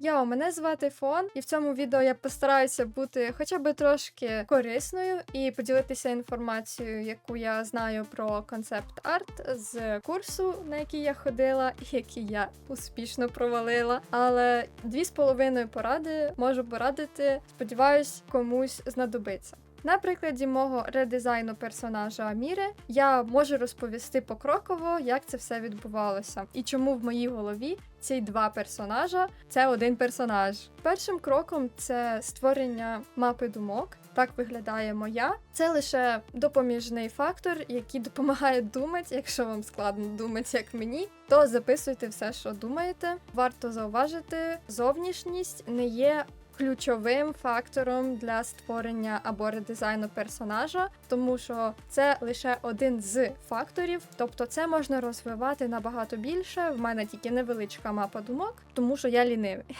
Йоу, мене звати Фон, і в цьому відео я постараюся бути хоча б трошки корисною і поділитися інформацією, яку я знаю про концепт арт з курсу, на який я ходила, який я успішно провалила. Але дві з половиною поради можу порадити. Сподіваюсь, комусь знадобиться. На прикладі мого редизайну персонажа Аміри я можу розповісти покроково, як це все відбувалося, і чому в моїй голові ці два персонажа це один персонаж. Першим кроком це створення мапи думок. Так виглядає моя. Це лише допоміжний фактор, який допомагає думати. Якщо вам складно думати, як мені, то записуйте все, що думаєте. Варто зауважити, зовнішність не є ключовим фактором для створення або редизайну персонажа, тому що це лише один з факторів, тобто це можна розвивати набагато більше. В мене тільки невеличка мапа думок, тому що я лінивий.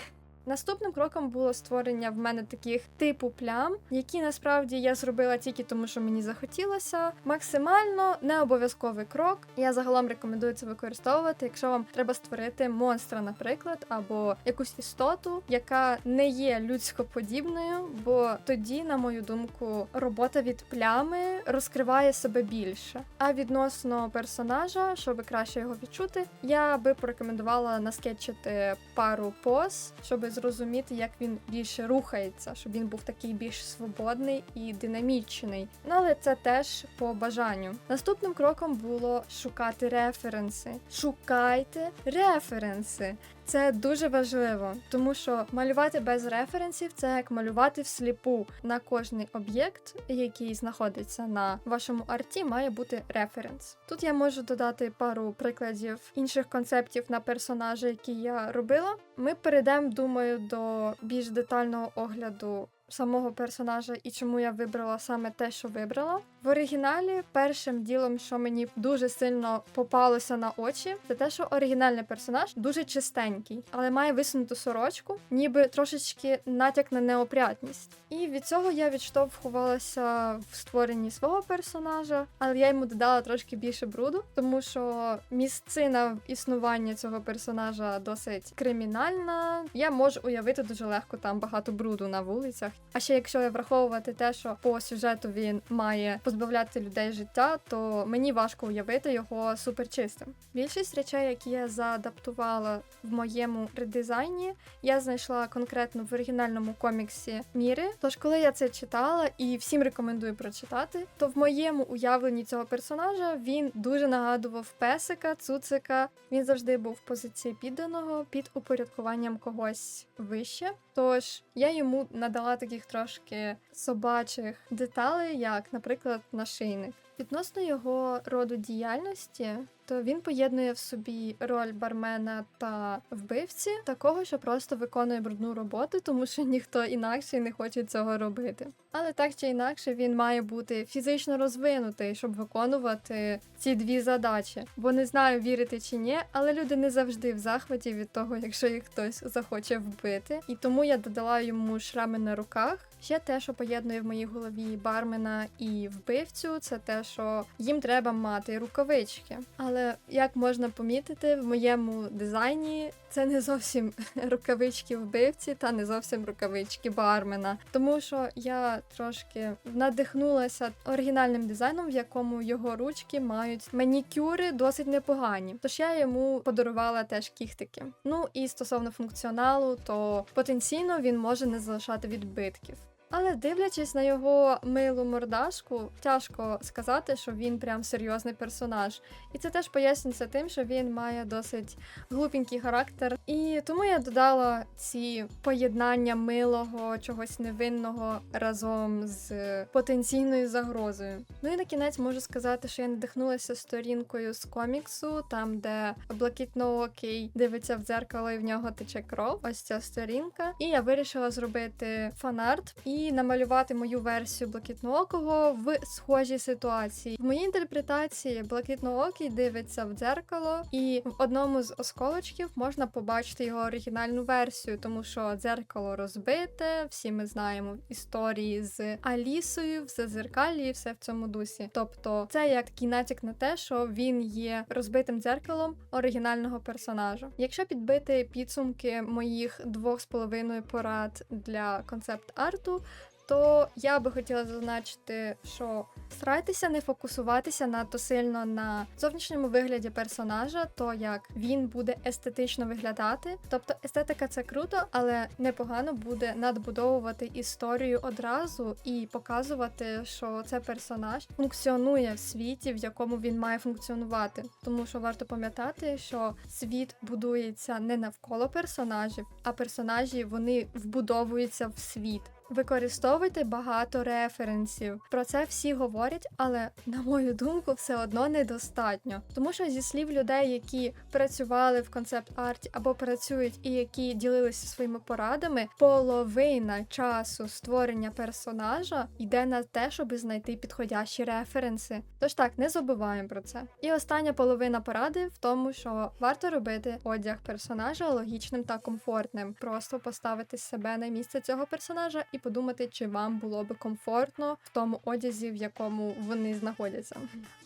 Наступним кроком було створення в мене таких типу плям, які насправді я зробила тільки тому, що мені захотілося. Максимально не обов'язковий крок. Я загалом рекомендую це використовувати, якщо вам треба створити монстра, наприклад, або якусь істоту, яка не є людськоподібною, бо тоді, на мою думку, робота від плями розкриває себе більше. А відносно персонажа, щоб краще його відчути, я би порекомендувала наскетчити пару поз, щоб зрозуміти, як він більше рухається, щоб він був такий більш свободний і динамічний. Ну але це теж по бажанню. Наступним кроком було шукати референси. Шукайте референси. Це дуже важливо, тому що малювати без референсів це як малювати всліпу на кожний об'єкт, який знаходиться на вашому арті, має бути референс. Тут я можу додати пару прикладів інших концептів на персонажа, які я робила. Ми перейдемо, думаю, до більш детального огляду. Самого персонажа і чому я вибрала саме те, що вибрала. В оригіналі першим ділом, що мені дуже сильно попалося на очі, це те, що оригінальний персонаж дуже чистенький, але має висунуту сорочку, ніби трошечки натяк на неопрятність. І від цього я відштовхувалася в створенні свого персонажа, але я йому додала трошки більше бруду, тому що місцина існування цього персонажа досить кримінальна. Я можу уявити дуже легко там багато бруду на вулицях. А ще якщо враховувати те, що по сюжету він має позбавляти людей життя, то мені важко уявити його суперчистим. Більшість речей, які я заадаптувала в моєму редизайні, я знайшла конкретно в оригінальному коміксі Міри. Тож, коли я це читала і всім рекомендую прочитати, то в моєму уявленні цього персонажа він дуже нагадував песика, цуцика. Він завжди був в позиції підданого під упорядкуванням когось вище. Тож я йому надала таких трошки собачих деталей, як, наприклад, нашийник. Відносно його роду діяльності, то він поєднує в собі роль бармена та вбивці, такого, що просто виконує брудну роботу, тому що ніхто інакше не хоче цього робити. Але так чи інакше він має бути фізично розвинутий, щоб виконувати ці дві задачі. Бо не знаю, вірити чи ні, але люди не завжди в захваті від того, якщо їх хтось захоче вбити. І тому я додала йому шрами на руках. Ще те, що поєднує в моїй голові бармена і вбивцю, це те, що їм треба мати рукавички. Але як можна помітити, в моєму дизайні це не зовсім рукавички вбивці, та не зовсім рукавички бармена. Тому що я трошки надихнулася оригінальним дизайном, в якому його ручки мають манікюри досить непогані. Тож я йому подарувала теж кіхтики. Ну і стосовно функціоналу, то потенційно він може не залишати відбитків. Але дивлячись на його милу мордашку, тяжко сказати, що він прям серйозний персонаж. І це теж пояснюється тим, що він має досить глупенький характер. І тому я додала ці поєднання милого, чогось невинного разом з потенційною загрозою. Ну і на кінець можу сказати, що я надихнулася сторінкою з коміксу, там де блакитноокий дивиться в дзеркало і в нього тече кров. Ось ця сторінка. І я вирішила зробити фанарт. І і намалювати мою версію блакитноокого в схожій ситуації. В моїй інтерпретації блакитноокий дивиться в дзеркало, і в одному з осколочків можна побачити його оригінальну версію, тому що дзеркало розбите. Всі ми знаємо історії з Алісою, все зеркалі і все в цьому дусі. Тобто, це як такий натяк на те, що він є розбитим дзеркалом оригінального персонажа. Якщо підбити підсумки моїх двох з половиною порад для концепт-арту, то я би хотіла зазначити, що старайтеся не фокусуватися надто сильно на зовнішньому вигляді персонажа, то як він буде естетично виглядати. Тобто естетика це круто, але непогано буде надбудовувати історію одразу і показувати, що це персонаж функціонує в світі, в якому він має функціонувати. Тому що варто пам'ятати, що світ будується не навколо персонажів, а персонажі вони вбудовуються в світ. Використовуйте багато референсів. Про це всі говорять, але на мою думку, все одно недостатньо. Тому що зі слів людей, які працювали в концепт-арті або працюють і які ділилися своїми порадами, половина часу створення персонажа йде на те, щоб знайти підходящі референси. Тож так, не забуваємо про це. І остання половина поради в тому, що варто робити одяг персонажа логічним та комфортним. Просто поставити себе на місце цього персонажа і подумати, чи вам було би комфортно в тому одязі, в якому вони знаходяться.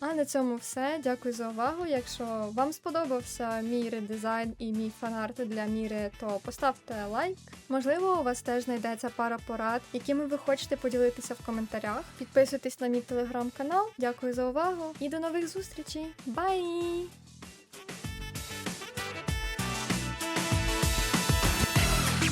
А на цьому все. Дякую за увагу. Якщо вам сподобався мій редизайн і мій фанарт для міри, то поставте лайк. Можливо, у вас теж знайдеться пара порад, якими ви хочете поділитися в коментарях. Підписуйтесь на мій телеграм-канал. Дякую за увагу і до нових зустрічей. Бай!